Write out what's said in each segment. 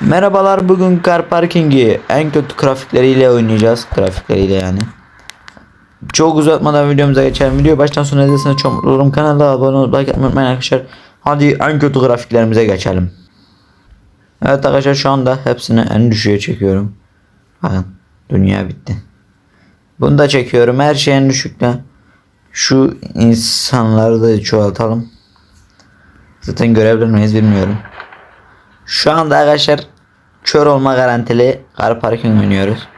Merhabalar bugün Car Parking'i en kötü grafikleriyle oynayacağız. Grafikleriyle yani. Çok uzatmadan videomuza geçelim. Video baştan sona izleseniz çok mutlu olurum. Kanala abone olup like atmayı unutmayın arkadaşlar. Hadi en kötü grafiklerimize geçelim. Evet arkadaşlar şu anda hepsini en düşüğe çekiyorum. Bakın dünya bitti. Bunu da çekiyorum. Her şey en düşükte. Şu insanları da çoğaltalım. Zaten görebilir miyiz bilmiyorum. Şu anda arkadaşlar kör olma garantili kar parking oynuyoruz.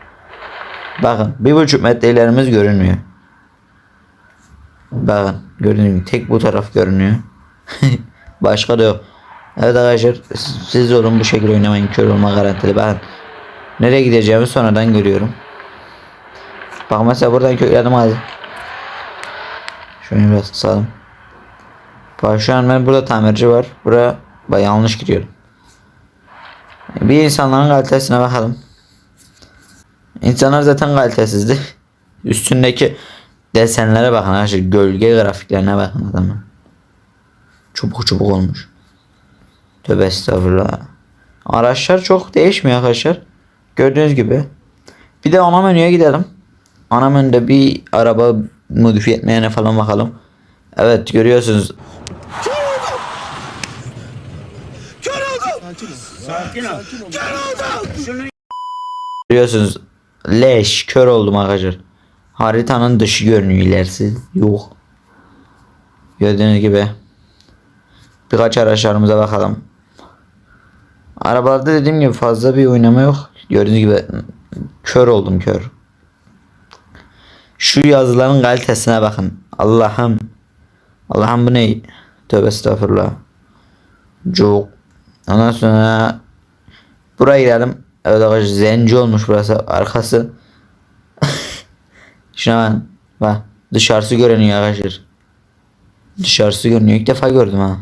Bakın bir buçuk metre ilerimiz görünmüyor. Bakın gibi tek bu taraf görünüyor. Başka da yok. Evet arkadaşlar siz olun bu şekilde oynamayın kör olma garantili. Bakın nereye gideceğimi sonradan görüyorum. Bak mesela buradan kökledim hadi. Şöyle biraz kısalım. Bak şu an ben burada tamirci var. Buraya yanlış gidiyorum. Bir insanların kalitesine bakalım. İnsanlar zaten kalitesizdi. Üstündeki desenlere bakın arkadaşlar. Gölge grafiklerine bakın adamın. Çubuk çubuk olmuş. Tövbe estağfurullah. Araçlar çok değişmiyor arkadaşlar. Gördüğünüz gibi. Bir de ana menüye gidelim. Ana menüde bir araba modifiye etmeyene falan bakalım. Evet görüyorsunuz. Görüyorsunuz leş kör oldum arkadaşlar. Haritanın dışı görünüyor ilerisi yok. Gördüğünüz gibi birkaç araçlarımıza bakalım. Arabalarda dediğim gibi fazla bir oynama yok. Gördüğünüz gibi kör oldum kör. Şu yazıların kalitesine bakın. Allah'ım. Allah'ım bu ne? Tövbe estağfurullah. Çok. Ondan sonra buraya girelim. Evet arkadaşlar zenci olmuş burası. Arkası. Şuna bak. Bak. Dışarısı görünüyor arkadaşlar. Dışarısı görünüyor. İlk defa gördüm ha.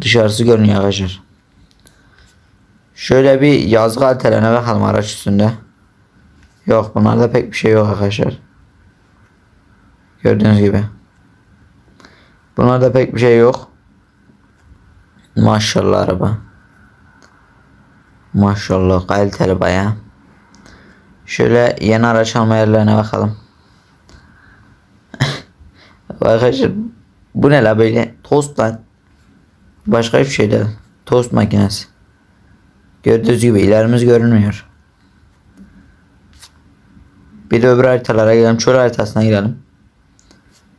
Dışarısı görünüyor arkadaşlar. Şöyle bir yazgı altelerine bakalım araç üstünde. Yok bunlarda pek bir şey yok arkadaşlar. Gördüğünüz gibi. Bunlarda pek bir şey yok. Maşallah araba. Maşallah kaliteli baya. Şöyle yeni araç alma yerlerine bakalım. Arkadaşlar bu ne la böyle tost lan. Başka hiçbir şey değil. Tost makinesi. Gördüğünüz gibi ilerimiz görünmüyor. Bir de öbür haritalara girelim. Çöl haritasına girelim.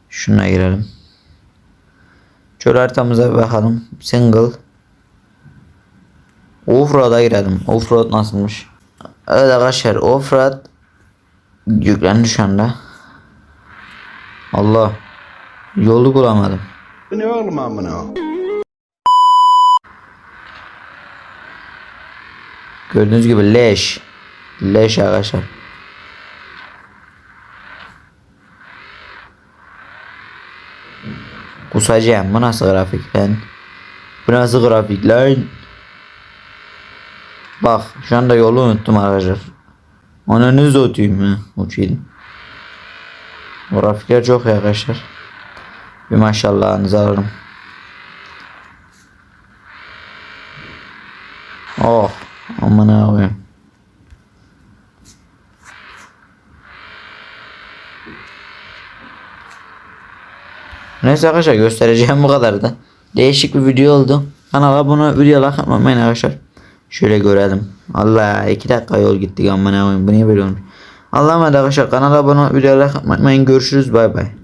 Şuna girelim. Çöl haritamıza bakalım. Single. Offroad'a girelim. Offroad nasılmış? Evet arkadaşlar Offroad yüklendi şu anda. Allah. Yolu bulamadım. Ne oğlum amına? Gördüğünüz gibi leş. Leş arkadaşlar. Kusacağım. Bu nasıl grafik lan? Bu nasıl grafik lan? Bak şu anda yolu unuttum arkadaşlar. Ananızı otuyum ha. Uçayım. Grafikler çok iyi arkadaşlar. Bir maşallahınızı alırım. Oh. Aman abi. Neyse arkadaşlar göstereceğim bu kadardı. Değişik bir video oldu. Kanala abone video like atmayın arkadaşlar. Şöyle görelim. Allah iki dakika yol gittik aman abi. Bu niye böyle olmuş? Allah'a emanet arkadaşlar. Kanala abone video like atmayın. Görüşürüz bay bay.